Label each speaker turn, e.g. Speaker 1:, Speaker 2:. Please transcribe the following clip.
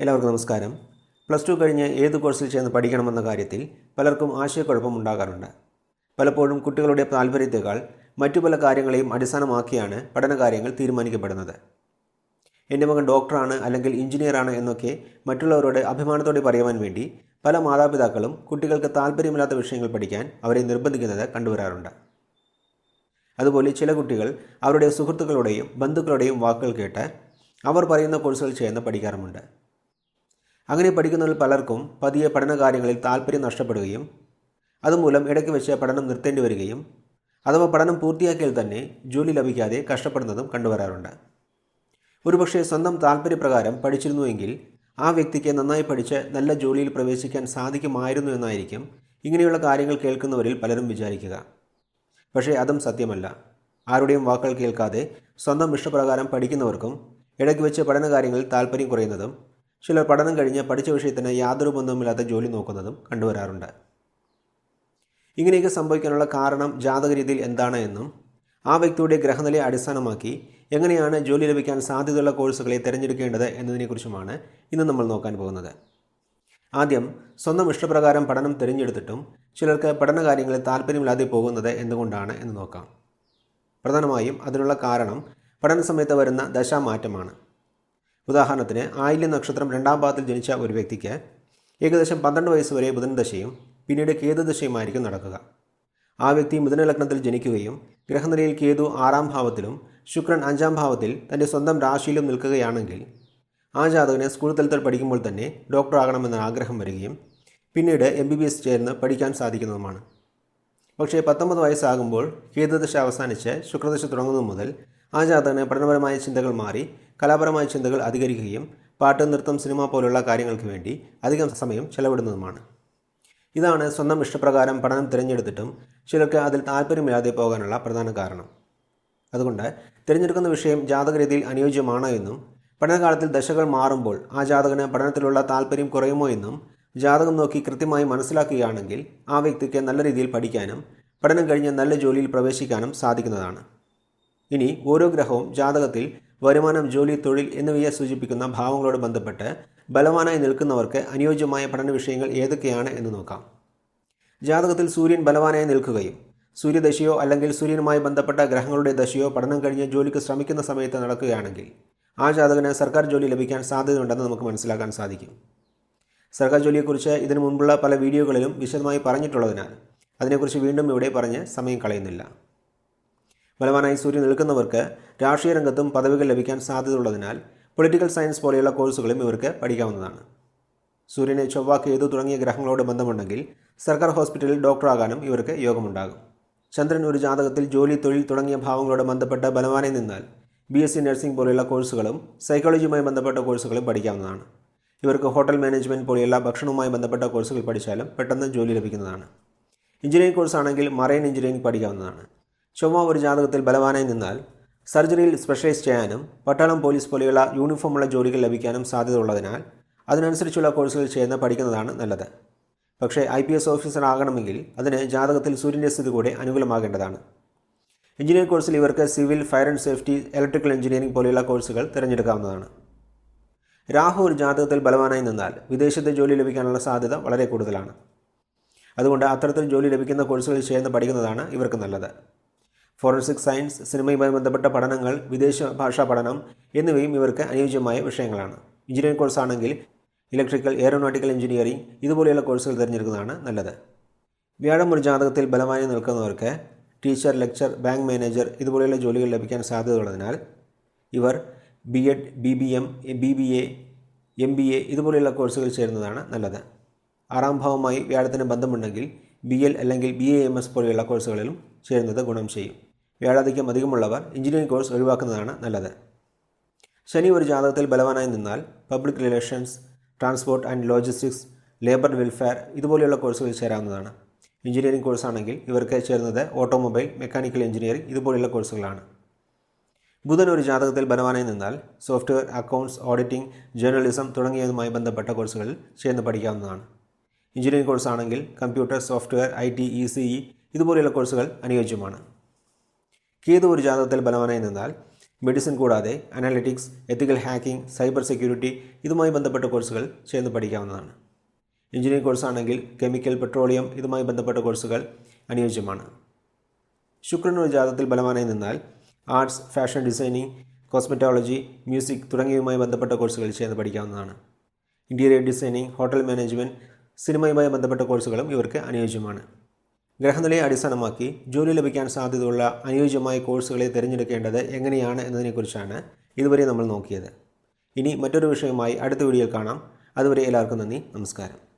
Speaker 1: എല്ലാവർക്കും നമസ്കാരം. Plus two കഴിഞ്ഞ് ഏത് കോഴ്സിൽ ചേർന്ന് പഠിക്കണമെന്ന കാര്യത്തിൽ പലർക്കും ആശയക്കുഴപ്പം ഉണ്ടാകാറുണ്ട്. പലപ്പോഴും കുട്ടികളുടെ താല്പര്യത്തേക്കാൾ മറ്റു പല കാര്യങ്ങളെയും അടിസ്ഥാനമാക്കിയാണ് പഠനകാര്യങ്ങൾ തീരുമാനിക്കപ്പെടുന്നത്. എന്റെ മകൻ ഡോക്ടറാണ് അല്ലെങ്കിൽ എഞ്ചിനീയറാണ് എന്നൊക്കെ മറ്റുള്ളവരോട് അഭിമാനത്തോടെ പറയുവാൻ വേണ്ടി പല മാതാപിതാക്കളും കുട്ടികൾക്ക് താല്പര്യമില്ലാത്ത വിഷയങ്ങൾ പഠിക്കാൻ അവരെ നിർബന്ധിക്കുന്നത് കണ്ടുവരാറുണ്ട്. അതുപോലെ ചില കുട്ടികൾ അവരുടെ സുഹൃത്തുക്കളുടെയും ബന്ധുക്കളുടെയും വാക്കുകൾ കേട്ട് അവർ പറയുന്ന കോഴ്സുകൾ ചെയ്യുന്ന പഠിക്കാറുമുണ്ട്. അങ്ങനെ പഠിക്കുന്നവരിൽ പലർക്കും പതിയെ പഠനകാര്യങ്ങളിൽ താല്പര്യം നഷ്ടപ്പെടുകയും അതുമൂലം ഇടയ്ക്ക് വെച്ച് പഠനം നിർത്തേണ്ടി വരികയും അഥവാ പഠനം പൂർത്തിയാക്കിയാൽ തന്നെ ജോലി ലഭിക്കാതെ കഷ്ടപ്പെടുന്നതും കണ്ടുവരാറുണ്ട്. ഒരുപക്ഷെ സ്വന്തം താല്പര്യപ്രകാരം പഠിച്ചിരുന്നുവെങ്കിൽ ആ വ്യക്തിക്ക് നന്നായി പഠിച്ച് നല്ല ജോലിയിൽ പ്രവേശിക്കാൻ സാധിക്കുമായിരുന്നു എന്നായിരിക്കും ഇങ്ങനെയുള്ള കാര്യങ്ങൾ കേൾക്കുന്നവരിൽ പലരും വിചാരിക്കുക. പക്ഷേ അതും സത്യമല്ല. ആരുടെയും വാക്കുകൾ കേൾക്കാതെ സ്വന്തം ഇഷ്ടപ്രകാരം പഠിക്കുന്നവർക്കും ഇടയ്ക്ക് വെച്ച് പഠനകാര്യങ്ങളിൽ താല്പര്യം കുറയുന്നതും ചിലർ പഠനം കഴിഞ്ഞ് പഠിച്ച വിഷയത്തിന് യാതൊരു ബന്ധവുമില്ലാത്ത ജോലി നോക്കുന്നതും കണ്ടുവരാറുണ്ട്. ഇങ്ങനെയൊക്കെ സംഭവിക്കാനുള്ള കാരണം ജാതക രീതിയിൽ എന്താണ് എന്നും ആ വ്യക്തിയുടെ ഗ്രഹനിലയെ അടിസ്ഥാനമാക്കി എങ്ങനെയാണ് ജോലി ലഭിക്കാൻ സാധ്യതയുള്ള കോഴ്സുകളെ തിരഞ്ഞെടുക്കേണ്ടത് എന്നതിനെക്കുറിച്ചുമാണ് ഇന്ന് നമ്മൾ നോക്കാൻ പോകുന്നത്. ആദ്യം സ്വന്തം ഇഷ്ടപ്രകാരം പഠനം തിരഞ്ഞെടുത്തിട്ടും ചിലർക്ക് പഠനകാര്യങ്ങളിൽ താല്പര്യമില്ലാതെ പോകുന്നത് എന്തുകൊണ്ടാണ് എന്ന് നോക്കാം. പ്രധാനമായും അതിനുള്ള കാരണം പഠന സമയത്ത് വരുന്ന ദശാമാറ്റമാണ്. ഉദാഹരണത്തിന് ആയില്യ നക്ഷത്രം രണ്ടാം പാദത്തിൽ ജനിച്ച ഒരു വ്യക്തിക്ക് ഏകദേശം പന്ത്രണ്ട് വയസ്സ് വരെ ബുധൻ ദശയും പിന്നീട് കേതു ദശയുമായിരിക്കും നടക്കുക. ആ വ്യക്തി മിഥുന ലഗ്നത്തിൽ ജനിക്കുകയും ഗ്രഹനിലയിൽ കേതു ആറാം ഭാവത്തിലും ശുക്രൻ അഞ്ചാം ഭാവത്തിൽ തന്റെ സ്വന്തം രാശിയിലും നിൽക്കുകയാണെങ്കിൽ ആ ജാതകനെ സ്കൂൾ തലത്തിൽ പഠിക്കുമ്പോൾ തന്നെ ഡോക്ടർ ആകണമെന്ന ആഗ്രഹം വരികയും പിന്നീട് എം ബി ബി എസ് ചേർന്ന് പഠിക്കാൻ സാധിക്കുന്നതുമാണ്. പക്ഷേ പത്തൊമ്പത് വയസ്സാകുമ്പോൾ കേതുദശ അവസാനിച്ച് ശുക്രദശ തുടങ്ങുന്നത് മുതൽ ആ ജാതകന് പഠനപരമായ ചിന്തകൾ മാറി കലാപരമായ ചിന്തകൾ അധികരിക്കുകയും പാട്ട് നൃത്തം സിനിമ പോലുള്ള കാര്യങ്ങൾക്ക് വേണ്ടി അധികം സമയം ചെലവിടുന്നതുമാണ്. ഇതാണ് സ്വന്തം ഇഷ്ടപ്രകാരം പഠനം തിരഞ്ഞെടുത്തിട്ടും ചിലർക്ക് അതിൽ താല്പര്യമില്ലാതെ പോകാനുള്ള പ്രധാന കാരണം. അതുകൊണ്ട് തിരഞ്ഞെടുക്കുന്ന വിഷയം ജാതകരീതിയിൽ അനുയോജ്യമാണോ എന്നും പഠനകാലത്തിൽ ദശകൾ മാറുമ്പോൾ ആ ജാതകന് പഠനത്തിലുള്ള താല്പര്യം കുറയുമോ എന്നും ജാതകം നോക്കി കൃത്യമായി മനസ്സിലാക്കുകയാണെങ്കിൽ ആ വ്യക്തിക്ക് നല്ല രീതിയിൽ പഠിക്കാനും പഠനം കഴിഞ്ഞ് നല്ല ജോലിയിൽ പ്രവേശിക്കാനും സാധിക്കുന്നതാണ്. ഇനി ഓരോ ഗ്രഹവും ജാതകത്തിൽ വരുമാനം ജോലി തൊഴിൽ എന്നിവയെ സൂചിപ്പിക്കുന്ന ഭാവങ്ങളോട് ബന്ധപ്പെട്ട് ബലവാനായി നിൽക്കുന്നവർക്ക് അനുയോജ്യമായ പഠന വിഷയങ്ങൾ ഏതൊക്കെയാണ് എന്ന് നോക്കാം. ജാതകത്തിൽ സൂര്യൻ ബലവാനായി നിൽക്കുകയും സൂര്യദശയോ അല്ലെങ്കിൽ സൂര്യനുമായി ബന്ധപ്പെട്ട ഗ്രഹങ്ങളുടെ ദശയോ പഠനം കഴിഞ്ഞ് ജോലിക്ക് ശ്രമിക്കുന്ന സമയത്ത് നടക്കുകയാണെങ്കിൽ ആ ജാതകന് സർക്കാർ ജോലി ലഭിക്കാൻ സാധ്യതയുണ്ടെന്ന് നമുക്ക് മനസ്സിലാക്കാൻ സാധിക്കും. സർക്കാർ ജോലിയെക്കുറിച്ച് ഇതിനു മുൻപുള്ള പല വീഡിയോകളിലും വിശദമായി പറഞ്ഞിട്ടുള്ളതിനാൽ അതിനെക്കുറിച്ച് വീണ്ടും ഇവിടെ പറഞ്ഞ് സമയം കളയുന്നില്ല. ബലവാനായി സൂര്യൻ നിൽക്കുന്നവർക്ക് രാഷ്ട്രീയ രംഗത്തും പദവികൾ ലഭിക്കാൻ സാധ്യതയുള്ളതിനാൽ പൊളിറ്റിക്കൽ സയൻസ് പോലെയുള്ള കോഴ്സുകളും ഇവർക്ക് പഠിക്കാവുന്നതാണ്. സൂര്യനെ ചൊവ്വ കേതു തുടങ്ങിയ ഗ്രഹങ്ങളോട് ബന്ധമുണ്ടെങ്കിൽ സർക്കാർ ഹോസ്പിറ്റലിൽ ഡോക്ടറാകാനും ഇവർക്ക് യോഗമുണ്ടാകും. ചന്ദ്രൻ ഒരു ജാതകത്തിൽ ജോലി തൊഴിൽ തുടങ്ങിയ ഭാവങ്ങളോട് ബന്ധപ്പെട്ട ബലവാനായി നിന്നാൽ ബി എസ് സി നഴ്സിംഗ് പോലെയുള്ള കോഴ്സുകളും സൈക്കോളജിയുമായി ബന്ധപ്പെട്ട കോഴ്സുകളും പഠിക്കാവുന്നതാണ്. ഇവർക്ക് ഹോട്ടൽ മാനേജ്മെന്റ് പോലെയുള്ള ഭക്ഷണവുമായി ബന്ധപ്പെട്ട കോഴ്സുകൾ പഠിച്ചാലും പെട്ടെന്ന് ജോലി ലഭിക്കുന്നതാണ്. എഞ്ചിനീയറിംഗ് കോഴ്സാണെങ്കിൽ മറൈൻ എഞ്ചിനീയറിംഗ് പഠിക്കാവുന്നതാണ്. ചൊവ്വ ഒരു ജാതകത്തിൽ ബലവാനായി നിന്നാൽ സർജറിയിൽ സ്പെഷ്യലൈസ് ചെയ്യാനും പട്ടാളം പോലീസ് പോലെയുള്ള യൂണിഫോമുള്ള ജോലികൾ ലഭിക്കാനും സാധ്യത ഉള്ളതിനാൽ അതിനനുസരിച്ചുള്ള കോഴ്സുകൾ ചെയ്യുന്ന പഠിക്കുന്നതാണ് നല്ലത്. പക്ഷേ ഐ പി എസ് ഓഫീസർ ആകണമെങ്കിൽ അതിന് ജാതകത്തിൽ സൂര്യന്റെ സ്ഥിതി കൂടെ അനുകൂലമാകേണ്ടതാണ്. എഞ്ചിനീയറിംഗ് കോഴ്സിൽ ഇവർക്ക് civil fire and safety electrical engineering പോലെയുള്ള കോഴ്സുകൾ തിരഞ്ഞെടുക്കാവുന്നതാണ്. രാഹു ഒരു ജാതകത്തിൽ ബലവാനായി നിന്നാൽ വിദേശത്ത് ജോലി ലഭിക്കാനുള്ള സാധ്യത വളരെ കൂടുതലാണ്. അതുകൊണ്ട് അത്തരത്തിൽ ജോലി ലഭിക്കുന്ന കോഴ്സുകൾ ചെയ്യുന്ന പഠിക്കുന്നതാണ് ഇവർക്ക് നല്ലത്. ഫോറൻസിക് സയൻസ് സിനിമയുമായി ബന്ധപ്പെട്ട പഠനങ്ങൾ വിദേശ ഭാഷാ പഠനം എന്നിവയും ഇവർക്ക് അനുയോജ്യമായ വിഷയങ്ങളാണ്. എഞ്ചിനീയറിംഗ് കോഴ്സാണെങ്കിൽ ഇലക്ട്രിക്കൽ എയറോനോട്ടിക്കൽ എഞ്ചിനീയറിംഗ് ഇതുപോലെയുള്ള കോഴ്സുകൾ തിരഞ്ഞെടുക്കുന്നതാണ് നല്ലത്. വ്യാഴം ഒരു ജാതകത്തിൽ ബലമായി നിൽക്കുന്നവർക്ക് ടീച്ചർ ലെക്ചർ ബാങ്ക് മാനേജർ ഇതുപോലെയുള്ള ജോലികൾ ലഭിക്കാൻ സാധ്യതയുള്ളതിനാൽ ഇവർ B Ed B B M B B A M B A ഇതുപോലെയുള്ള കോഴ്സുകൾ ചേരുന്നതാണ് നല്ലത്. ആറാം ഭാവമായി വ്യാഴത്തിന് ബന്ധമുണ്ടെങ്കിൽ ബി എൽ അല്ലെങ്കിൽ ബി എ എം എസ് പോലെയുള്ള കോഴ്സുകളിലും ചേരുന്നത് ഗുണം ചെയ്യും. വ്യാഴാധിക്യം അധികമുള്ളവർ എഞ്ചിനീയറിംഗ് കോഴ്സ് ഒഴിവാക്കുന്നതാണ് നല്ലത്. ശനി ഒരു ജാതകത്തിൽ ബലവാനായി നിന്നാൽ public relations transport and logistics labour welfare ഇതുപോലെയുള്ള കോഴ്സുകൾ ചേരാവുന്നതാണ്. എഞ്ചിനീയറിംഗ് കോഴ്സാണെങ്കിൽ ഇവർക്ക് ചേരുന്നത് ഓട്ടോമൊബൈൽ മെക്കാനിക്കൽ എഞ്ചിനീയറിംഗ് ഇതുപോലെയുള്ള കോഴ്സുകളാണ് ബുധൻ ഒരു ജാതകത്തിൽ ബലവാനായി നിന്നാൽ സോഫ്റ്റ്വെയർ അക്കൗണ്ട്സ് ഓഡിറ്റിംഗ് ജേർണലിസം തുടങ്ങിയതുമായി ബന്ധപ്പെട്ട കോഴ്സുകളിൽ ചേർന്ന് പഠിക്കാവുന്നതാണ്. Engineering കോഴ്സാണെങ്കിൽ computer software I T E C E ഇതുപോലെയുള്ള കോഴ്സുകൾ അനുയോജ്യമാണ്. കേതു ഒരു ജാതകത്തിൽ ബലവാനായി നിന്നാൽ മെഡിസിൻ കൂടാതെ analytics ethical hacking cyber security ഇതുമായി ബന്ധപ്പെട്ട കോഴ്സുകൾ ചേർന്ന് പഠിക്കാവുന്നതാണ്. എഞ്ചിനീയറിംഗ് കോഴ്സാണെങ്കിൽ കെമിക്കൽ പെട്രോളിയം ഇതുമായി ബന്ധപ്പെട്ട കോഴ്സുകൾ അനുയോജ്യമാണ്. ശുക്രൻ ഒരു ജാതകത്തിൽ ബലവാനായി നിന്നാൽ arts fashion designing cosmetology music തുടങ്ങിയവയുമായി ബന്ധപ്പെട്ട കോഴ്സുകൾ ചേർന്ന് പഠിക്കാവുന്നതാണ്. ഇന്റീരിയർ ഡിസൈനിങ് ഹോട്ടൽ മാനേജ്മെന്റ് സിനിമയുമായി ബന്ധപ്പെട്ട കോഴ്സുകളും ഇവർക്ക് അനുയോജ്യമാണ്. ഗ്രഹനിലയെ അടിസ്ഥാനമാക്കി ജോലി ലഭിക്കാൻ സാധ്യതയുള്ള അനുയോജ്യമായ കോഴ്സുകളെ തിരഞ്ഞെടുക്കേണ്ടത് എങ്ങനെയാണ് എന്നതിനെക്കുറിച്ചാണ് ഇതുവരെ നമ്മൾ നോക്കിയത്. ഇനി മറ്റൊരു വിഷയമായി അടുത്ത വീഡിയോയിൽ കാണാം. അതുവരെ എല്ലാവർക്കും നന്ദി. നമസ്കാരം.